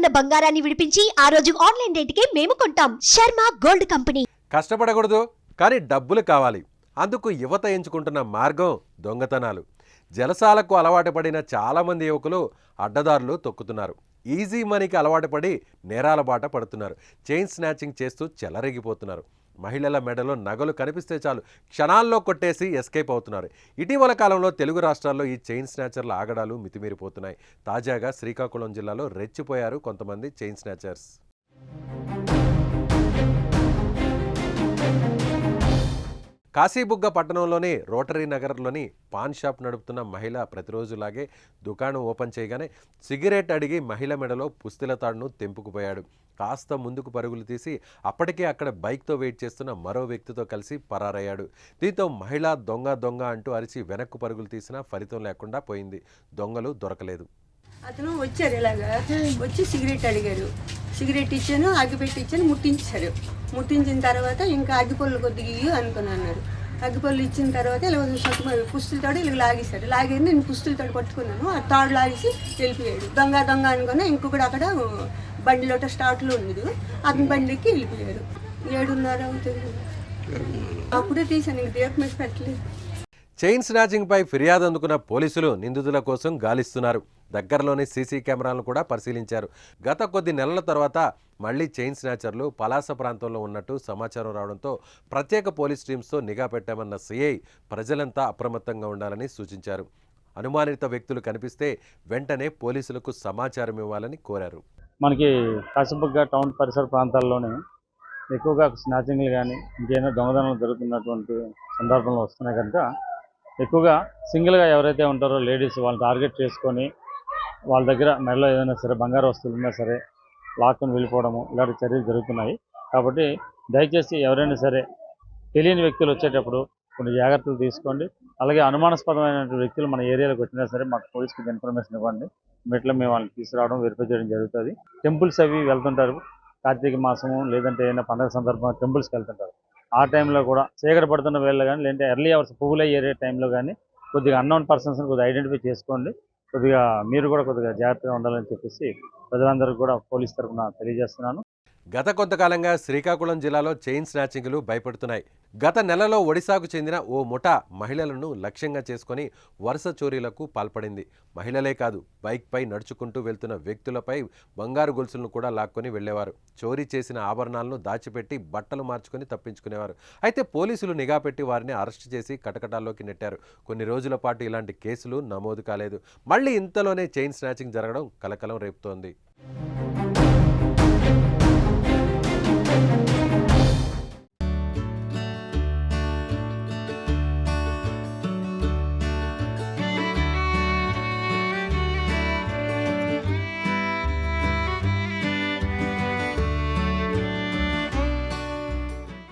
ఉన్న బంగారాన్ని విడిపించి ఆ రోజు ఆన్లైన్ రేటుకే మేము కొంటాం. Sharma gold company. కష్టపడకూడదు కానీ డబ్బులు కావాలి. అందుకు యువత ఎంచుకుంటున్న మార్గం దొంగతనాలు. జలసాలకు అలవాటు పడిన చాలామంది యువకులు అడ్డదారులు తొక్కుతున్నారు. ఈజీ మనీకి అలవాటు పడి నేరాల బాట పడుతున్నారు. చైన్ స్నాచింగ్ చేస్తూ చెలరేగిపోతున్నారు. మహిళల మెడలో నగలు కనిపిస్తే చాలు. క్షణాల్లో కొట్టేసి ఎస్కేప్ అవుతున్నారు. ఇటీవల కాలంలో తెలుగు రాష్ట్రాల్లో ఈ చైన్ స్నాచర్ల ఆగడాలు మితిమీరిపోతున్నాయి. తాజాగా శ్రీకాకుళం జిల్లాలో రెచ్చిపోయారు కొంతమంది చైన్ స్నాచర్స్. కాశీబుగ్గ పట్టణంలోని రోటరీ నగర్లోని పాన్ షాప్ నడుపుతున్న మహిళ ప్రతిరోజులాగే దుకాణం ఓపెన్ చేయగానే సిగరెట్ అడిగి మహిళ మెడలో పుస్తెల తాడును తెంపుకుపోయాడు. కాస్త ముందుకు పరుగులు తీసి అప్పటికే అక్కడ బైక్తో వెయిట్ చేస్తున్న మరో వ్యక్తితో కలిసి పరారయ్యాడు. దీంతో మహిళ దొంగ దొంగ అంటూ అరిచి వెనక్కు పరుగులు తీసినా ఫలితం లేకుండా పోయింది. దొంగలు దొరకలేదు. అతను వచ్చారు ఇలాగా. వచ్చి సిగరెట్ అడిగారు. సిగరెట్ ఇచ్చాను అగ్గిపెట్టి ఇచ్చాను ముట్టించారు. ముట్టించిన తర్వాత ఇంకా అగ్గిపొల్లు కొద్దిగా ఇయ్యి అనుకుని అన్నారు అగ్గిపొల్లు ఇచ్చిన తర్వాత ఇలా సొంత పుస్తులతో ఇలా లాగేశారు లాగి నేను పుస్తులతో పట్టుకున్నాను. ఆ తాడు లాగేసి వెళ్ళిపోయాడు. దొంగ దొంగ అనుకుని ఇంకొకటి అక్కడ బండిలోట స్టార్ట్లో ఉండదు అతని బండికి వెళ్ళిపోయారు ఏడున్నర అవుతుంది. అప్పుడే తీసాను ఇంక దీపం మీద పెట్టలేదు. చైన్ స్నాచింగ్పై ఫిర్యాదు అందుకున్న పోలీసులు నిందితుల కోసం గాలిస్తున్నారు. దగ్గరలోని సీసీ కెమెరాలను కూడా పరిశీలించారు. గత కొద్ది నెలల తర్వాత మళ్ళీ చైన్ స్నాచర్లు పలాస ప్రాంతంలో ఉన్నట్టు సమాచారం రావడంతో ప్రత్యేక పోలీస్ టీమ్స్తో నిఘా పెట్టామన్న సిఐ ప్రజలంతా అప్రమత్తంగా ఉండాలని సూచించారు. అనుమానిత వ్యక్తులు కనిపిస్తే వెంటనే పోలీసులకు సమాచారం ఇవ్వాలని కోరారు. మనకి కాశీబుగ్గ టౌన్ పరిసర ప్రాంతాల్లోనే ఎక్కువగా స్నాచింగ్లు కానీ ఇంకేమైనా దొంగదనాలు జరుగుతున్నటువంటి సందర్భంలో వస్తున్నాయి కనుక ఎక్కువగా సింగిల్గా ఎవరైతే ఉంటారో లేడీస్ వాళ్ళని టార్గెట్ చేసుకొని వాళ్ళ దగ్గర మెడలో ఏదైనా సరే బంగారు వస్తువులు ఉన్నా సరే లాక్కొని వెళ్ళిపోవడము ఇలాంటి చర్యలు జరుగుతున్నాయి. కాబట్టి దయచేసి ఎవరైనా సరే తెలియని వ్యక్తులు వచ్చేటప్పుడు కొన్ని జాగ్రత్తలు తీసుకోండి. అలాగే అనుమానాస్పదమైన వ్యక్తులు మన ఏరియాలోకి వచ్చినా సరే మాకు పోలీస్కి ఇన్ఫర్మేషన్ ఇవ్వండి. మెట్ల మేము వాళ్ళని తీసుకురావడం వెరిఫై చేయడం జరుగుతుంది. టెంపుల్స్ అవి వెళ్తుంటారు. కార్తీక మాసము లేదంటే ఏదైనా పండగ సందర్భంగా టెంపుల్స్కి వెళ్తుంటారు. ఆ టైంలో కూడా చీకటి పడుతున్న వేళ కానీ లేదంటే ఎర్లీ అవర్స్ పువ్వులు అయ్యే టైంలో కానీ కొద్దిగా అన్నోన్ పర్సన్స్ని కొద్దిగా ఐడెంటిఫై చేసుకోండి. కొద్దిగా మీరు కూడా కొద్దిగా జాగ్రత్తగా ఉండాలని చెప్పేసి ప్రజలందరికీ కూడా పోలీస్ తరఫున తెలియజేస్తున్నాను. గత కొంతకాలంగా శ్రీకాకుళం జిల్లాలో చైన్ స్నాచింగ్లు భయపడుతున్నాయి. గత నెలలో ఒడిశాకు చెందిన ఓ ముఠా మహిళలను లక్ష్యంగా చేసుకొని వరుస చోరీలకు పాల్పడింది. మహిళలే కాదు బైక్పై నడుచుకుంటూ వెళ్తున్న వ్యక్తులపై బంగారు గొలుసులను కూడా లాక్కొని వెళ్ళేవారు చోరీ చేసిన ఆభరణాలను దాచిపెట్టి బట్టలు మార్చుకొని తప్పించుకునేవారు. అయితే పోలీసులు నిఘా పెట్టి వారిని అరెస్ట్ చేసి కటకటాల్లోకి నెట్టారు. కొన్ని రోజుల పాటు ఇలాంటి కేసులు నమోదు కాలేదు. మళ్ళీ ఇంతలోనే చైన్ స్నాచింగ్ జరగడం కలకలం రేపుతోంది.